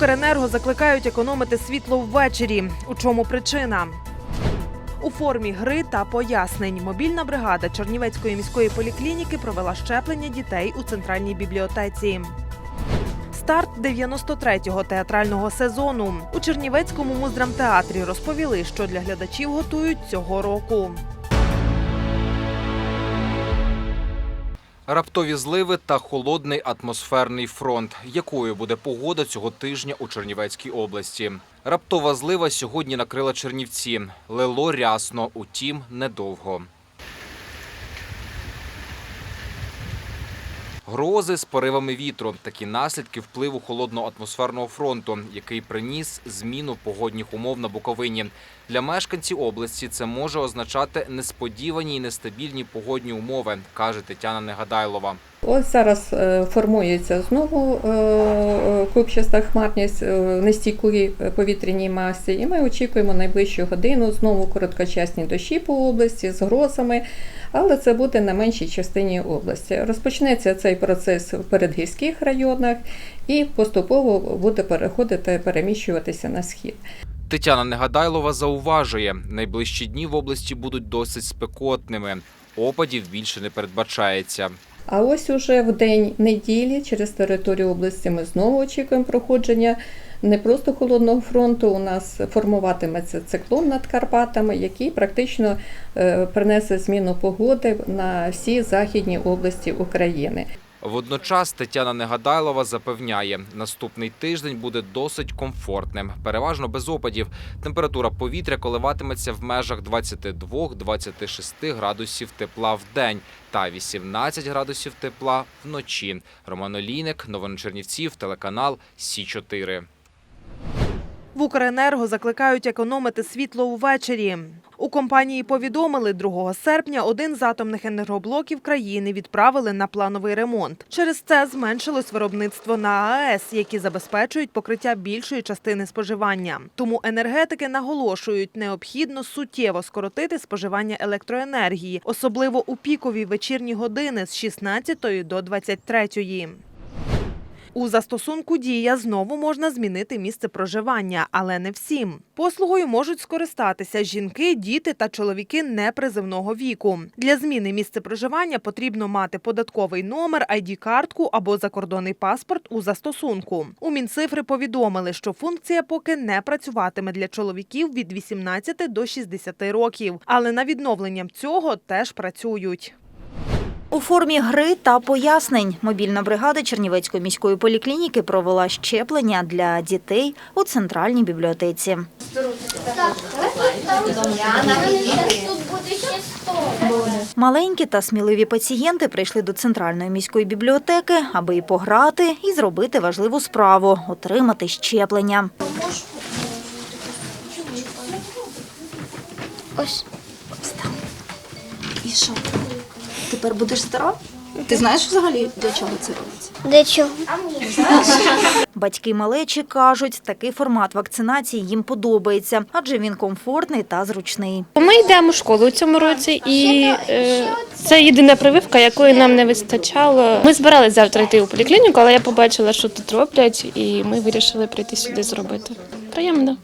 Укренерго закликають економити світло ввечері. У чому причина? У формі гри та пояснень мобільна бригада Чернівецької міської поліклініки провела щеплення дітей у центральній бібліотеці. Старт 93-го театрального сезону у Чернівецькому муздрамтеатрі розповіли, що для глядачів готують цього року. Раптові зливи та холодний атмосферний фронт. Якою буде погода цього тижня у Чернівецькій області? Раптова злива сьогодні накрила Чернівці. Лило рясно, утім недовго. Грози з поривами вітру такі наслідки впливу холодного атмосферного фронту, який приніс зміну погодних умов на Буковині. Для мешканців області це може означати несподівані і нестабільні погодні умови, каже Тетяна Негадайлова. Ось зараз е, формується знову е, е, купчаста хмарність в нестійкій повітряній масі, і ми очікуємо найближчу годину знову короткочасні дощі по області з грозами, але це буде на меншій частині області. Розпочнеться цей процес в передгірських районах і поступово буде переходити, переміщуватися на схід. Тетяна Негадайлова зауважує, найближчі дні в області будуть досить спекотними. Опадів більше не передбачається. А ось уже в день неділі через територію області ми знову очікуємо проходження не просто холодного фронту. У нас формуватиметься циклон над Карпатами, який практично е, принесе зміну погоди на всі західні області України. Водночас Тетяна Негадайлова запевняє, наступний тиждень буде досить комфортним, переважно без опадів. Температура повітря коливатиметься в межах 22-26 градусів тепла в день та 18 градусів тепла вночі. Роман Олійник, Новини Чернівців, телеканал Сі 4 В Укренерго закликають економити світло увечері. У компанії повідомили, 2 серпня один з атомних енергоблоків країни відправили на плановий ремонт. Через це зменшилось виробництво на АЕС, які забезпечують покриття більшої частини споживання. Тому енергетики наголошують, необхідно суттєво скоротити споживання електроенергії, особливо у пікові вечірні години з 16 до 23. У застосунку Дія знову можна змінити місце проживання, але не всім. Послугою можуть скористатися жінки, діти та чоловіки непризивного віку. Для зміни місця проживання потрібно мати податковий номер, ID-картку або закордонний паспорт у застосунку. У Мінцифри повідомили, що функція поки не працюватиме для чоловіків від 18 до 60 років, але на відновленням цього теж працюють. У формі гри та пояснень мобільна бригада Чернівецької міської поліклініки провела щеплення для дітей у центральній бібліотеці. Маленькі та сміливі пацієнти прийшли до центральної міської бібліотеки, аби і пограти, і зробити важливу справу отримати щеплення. Ось. І що? Тепер будеш здоров? Ти знаєш взагалі для чого це робиться? Для чого? Батьки малечі кажуть, такий формат вакцинації їм подобається, адже він комфортний та зручний. Ми йдемо в школу у цьому році, і е, це єдина прививка, якої нам не вистачало. Ми збиралися завтра йти у поліклініку, але я побачила, що тут роблять, і ми вирішили прийти сюди зробити. Приємно.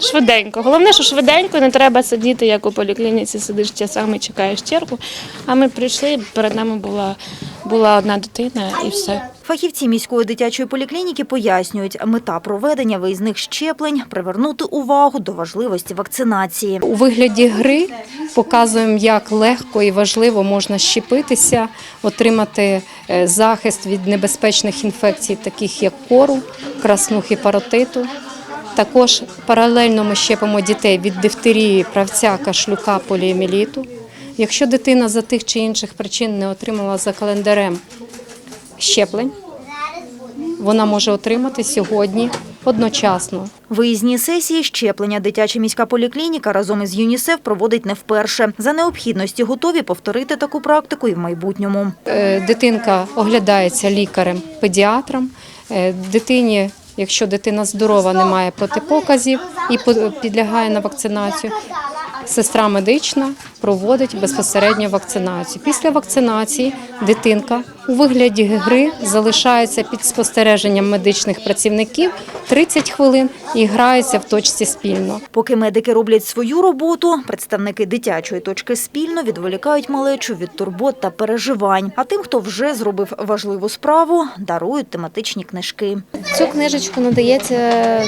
Швиденько. Головне, що швиденько, не треба сидіти, як у поліклініці, сидиш часами чекаєш чергу. А ми прийшли, перед нами була, була одна дитина і все. Фахівці міської дитячої поліклініки пояснюють, мета проведення виїзних щеплень – привернути увагу до важливості вакцинації. У вигляді гри показуємо, як легко і важливо можна щепитися, отримати е, захист від небезпечних інфекцій, таких як кору, краснухи, паротиту. Також паралельно ми щепимо дітей від дифтерії, правця, кашлюка, поліоміліту. Якщо дитина за тих чи інших причин не отримала за календарем щеплень, вона може отримати сьогодні одночасно Виїзні сесії щеплення дитяча міська поліклініка разом із ЮНІСЕФ проводить не вперше. За необхідності готові повторити таку практику і в майбутньому. Е, Дитинка оглядається лікарем-педіатром. Е, Дитині, якщо дитина здорова, не має протипоказів і підлягає на вакцинацію, сестра медична проводить безпосередньо вакцинацію. Після вакцинації дитинка у вигляді гри залишаються під спостереженням медичних працівників 30 хвилин і граються в точці спільно. Поки медики роблять свою роботу, представники дитячої точки спільно відволікають малечу від турбот та переживань. А тим, хто вже зробив важливу справу, дарують тематичні книжки. Цю книжечку надається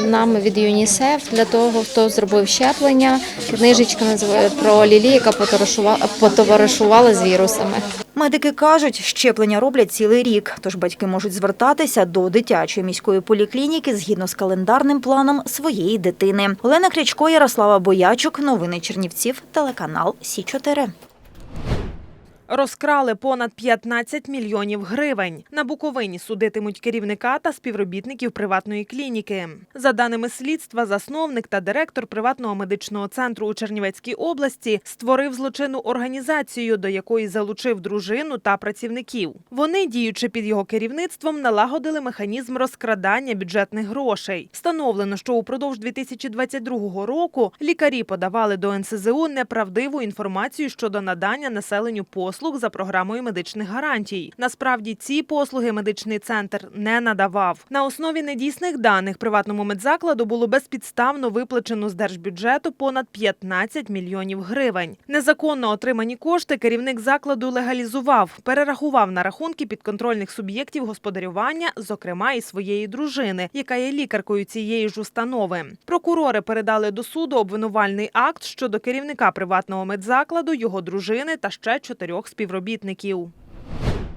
нам від ЮНІСЕФ для того, хто зробив щеплення. Книжечка називає про Лілі, яка потоваришувала, потоваришувала з вірусами. Медики кажуть, щеплення роблять цілий рік, тож батьки можуть звертатися до дитячої міської поліклініки згідно з календарним планом своєї дитини. Олена Крячко, Ярослава Боячук. Новини Чернівців. Телеканал Сі 4 Розкрали понад 15 мільйонів гривень. На Буковині судитимуть керівника та співробітників приватної клініки. За даними слідства, засновник та директор приватного медичного центру у Чернівецькій області створив злочинну організацію, до якої залучив дружину та працівників. Вони, діючи під його керівництвом, налагодили механізм розкрадання бюджетних грошей. Встановлено, що упродовж 2022 року лікарі подавали до НСЗУ неправдиву інформацію щодо надання населенню послуг за програмою медичних гарантій. Насправді ці послуги медичний центр не надавав. На основі недійсних даних приватному медзакладу було безпідставно виплачено з держбюджету понад 15 мільйонів гривень. Незаконно отримані кошти керівник закладу легалізував, перерахував на рахунки підконтрольних суб'єктів господарювання, зокрема і своєї дружини, яка є лікаркою цієї ж установи. Прокурори передали до суду обвинувальний акт щодо керівника приватного медзакладу, його дружини та ще чотирьох співробітників.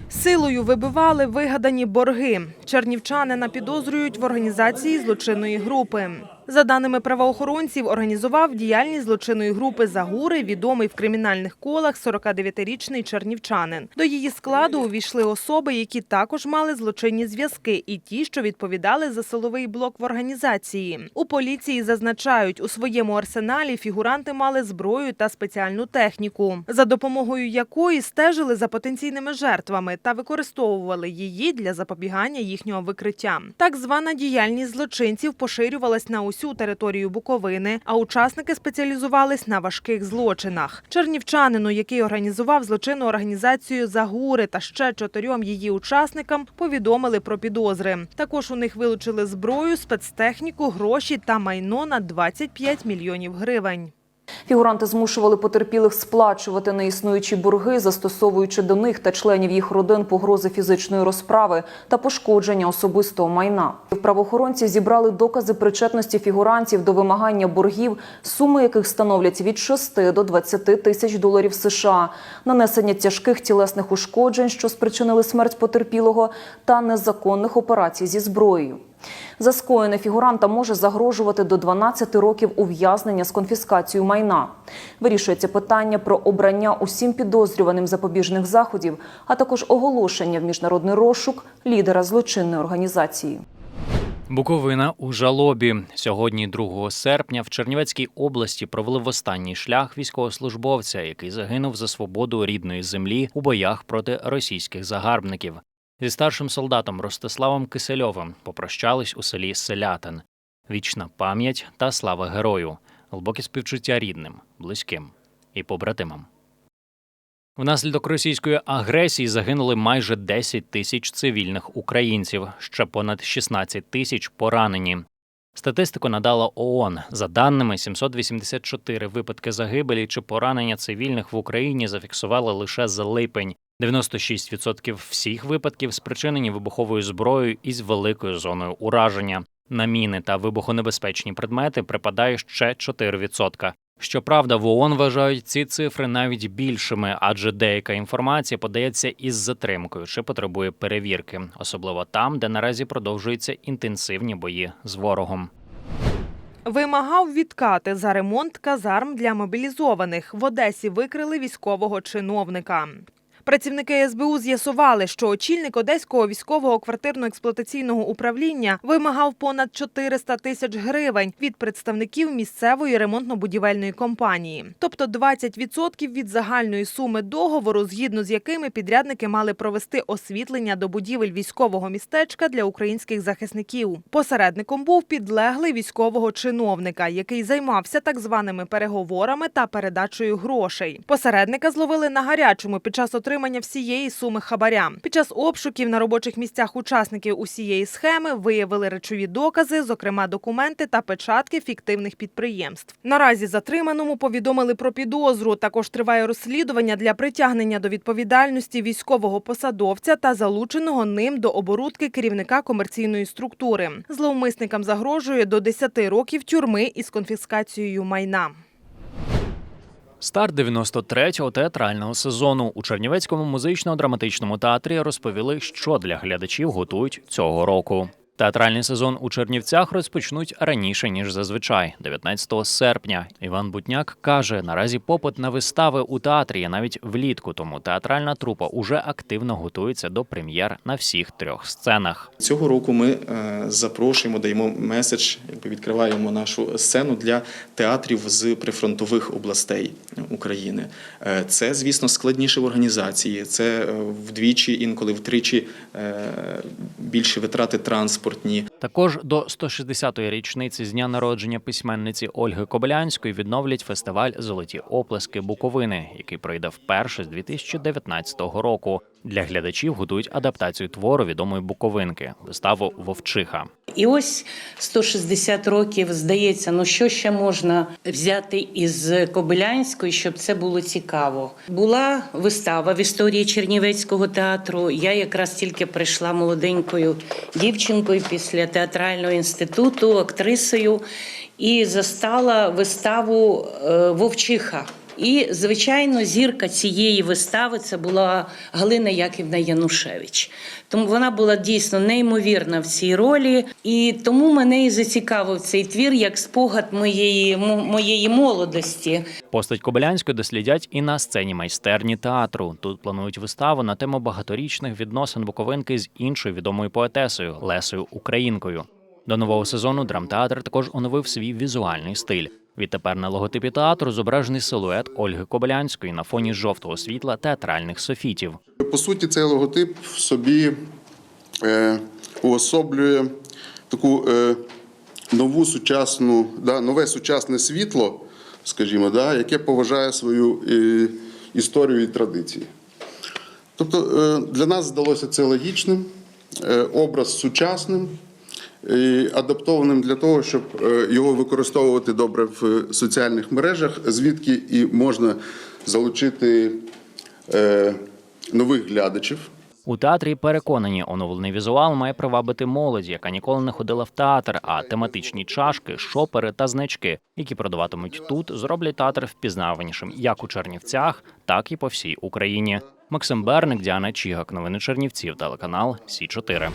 Силою вибивали вигадані борги. Чернівчанина підозрюють в організації злочинної групи. За даними правоохоронців, організував діяльність злочинної групи Загури, відомий в кримінальних колах 49-річний чернівчанин. До її складу увійшли особи, які також мали злочинні зв'язки, і ті, що відповідали за силовий блок в організації. У поліції зазначають, у своєму арсеналі фігуранти мали зброю та спеціальну техніку, за допомогою якої стежили за потенційними жертвами та використовували її для запобігання їхнього викриття. Так звана діяльність злочинців поширювалась на усю територію Буковини, а учасники спеціалізувались на важких злочинах. Чернівчанину, який організував злочинну організацію Загури та ще чотирьом її учасникам, повідомили про підозри. Також у них вилучили зброю, спецтехніку, гроші та майно на 25 мільйонів гривень. Фігуранти змушували потерпілих сплачувати неіснуючі борги, застосовуючи до них та членів їх родин погрози фізичної розправи та пошкодження особистого майна. Правоохоронці зібрали докази причетності фігурантів до вимагання боргів, суми яких становлять від 6 до 20 тисяч доларів США, нанесення тяжких тілесних ушкоджень, що спричинили смерть потерпілого, та незаконних операцій зі зброєю. За скоєне фігуранта може загрожувати до 12 років ув'язнення з конфіскацією майна. Вирішується питання про обрання усім підозрюваним запобіжних заходів, а також оголошення в міжнародний розшук лідера злочинної організації. Буковина у жалобі сьогодні, 2 серпня, в Чернівецькій області провели в останній шлях військовослужбовця, який загинув за свободу рідної землі у боях проти російських загарбників. Зі старшим солдатом Ростиславом Кисельовим попрощались у селі Селятин. Вічна пам'ять та слава герою, глибоке співчуття рідним, близьким і побратимам. Внаслідок російської агресії загинули майже 10 тисяч цивільних українців, ще понад 16 тисяч поранені. Статистику надала ООН. За даними, 784 випадки загибелі чи поранення цивільних в Україні зафіксували лише за липень. 96% всіх випадків спричинені вибуховою зброєю із великою зоною ураження. На міни та вибухонебезпечні предмети припадає ще 4%. Щоправда, в ООН вважають ці цифри навіть більшими, адже деяка інформація подається із затримкою чи потребує перевірки, особливо там, де наразі продовжуються інтенсивні бої з ворогом. Вимагав відкати за ремонт казарм для мобілізованих. В Одесі викрили військового чиновника. Працівники СБУ з'ясували, що очільник Одеського військового квартирно-експлуатаційного управління вимагав понад 400 тисяч гривень від представників місцевої ремонтно-будівельної компанії, тобто 20% від загальної суми договору, згідно з якими підрядники мали провести освітлення до будівель військового містечка для українських захисників. Посередником був підлеглий військового чиновника, який займався так званими переговорами та передачею грошей. Посередника зловили на гарячому під час отримання отримання всієї суми хабаря. Під час обшуків на робочих місцях учасників усієї схеми виявили речові докази, зокрема документи та печатки фіктивних підприємств. Наразі затриманому повідомили про підозру. Також триває розслідування для притягнення до відповідальності військового посадовця та залученого ним до оборудки керівника комерційної структури. Зловмисникам загрожує до 10 років тюрми із конфіскацією майна. Старт 93-го театрального сезону у Чернівецькому музично-драматичному театрі розповіли, що для глядачів готують цього року. Театральний сезон у Чернівцях розпочнуть раніше ніж зазвичай, 19 серпня. Іван Бутняк каже: наразі попит на вистави у театрі є навіть влітку, тому театральна трупа уже активно готується до прем'єр на всіх трьох сценах. Цього року ми е, запрошуємо, даємо меседж, якби відкриваємо нашу сцену для театрів з прифронтових областей України. Е, Це, звісно, складніше в організації. Це е, вдвічі, інколи втричі е, більші витрати транспортні. Також до 160-ї річниці з дня народження письменниці Ольги Кобилянської відновлять фестиваль Золоті оплески Буковини, який пройде вперше з 2019 року. Для глядачів готують адаптацію твору відомої буковинки виставу Вовчиха. І ось 160 років здається, ну що ще можна взяти із Кобилянської, щоб це було цікаво. Була вистава в історії Чернівецького театру. Я якраз тільки прийшла молоденькою дівчинкою після театрального інституту, актрисою, і застала виставу е, Вовчиха. І, звичайно, зірка цієї вистави це була Галина Яківна Янушевич. Тому вона була дійсно неймовірна в цій ролі, і тому мене і зацікавив цей твір як спогад моєї, моєї молодості. Постать Кобилянської дослідять і на сцені майстерні театру. Тут планують виставу на тему багаторічних відносин Буковинки з іншою відомою поетесою Лесою Українкою. До нового сезону драмтеатр також оновив свій візуальний стиль. Відтепер на логотипі театру зображений силует Ольги Кобилянської на фоні жовтого світла театральних софітів. По суті, цей логотип в собі е, уособлює таку е, нову сучасну, да, нове сучасне світло, скажімо, да, яке поважає свою е, історію і традиції. Тобто е, для нас здалося це логічним, е, образ сучасним. І адаптованим для того, щоб е, його використовувати добре в соціальних мережах, звідки і можна залучити е, нових глядачів. У театрі переконані, оновлений візуал має привабити молодь, яка ніколи не ходила в театр. А тематичні чашки, шопери та значки, які продаватимуть тут, зроблять театр впізнаванішим як у Чернівцях, так і по всій Україні. Максим Берник, Діана Чігак. Новини Чернівців, телеканал Сі 4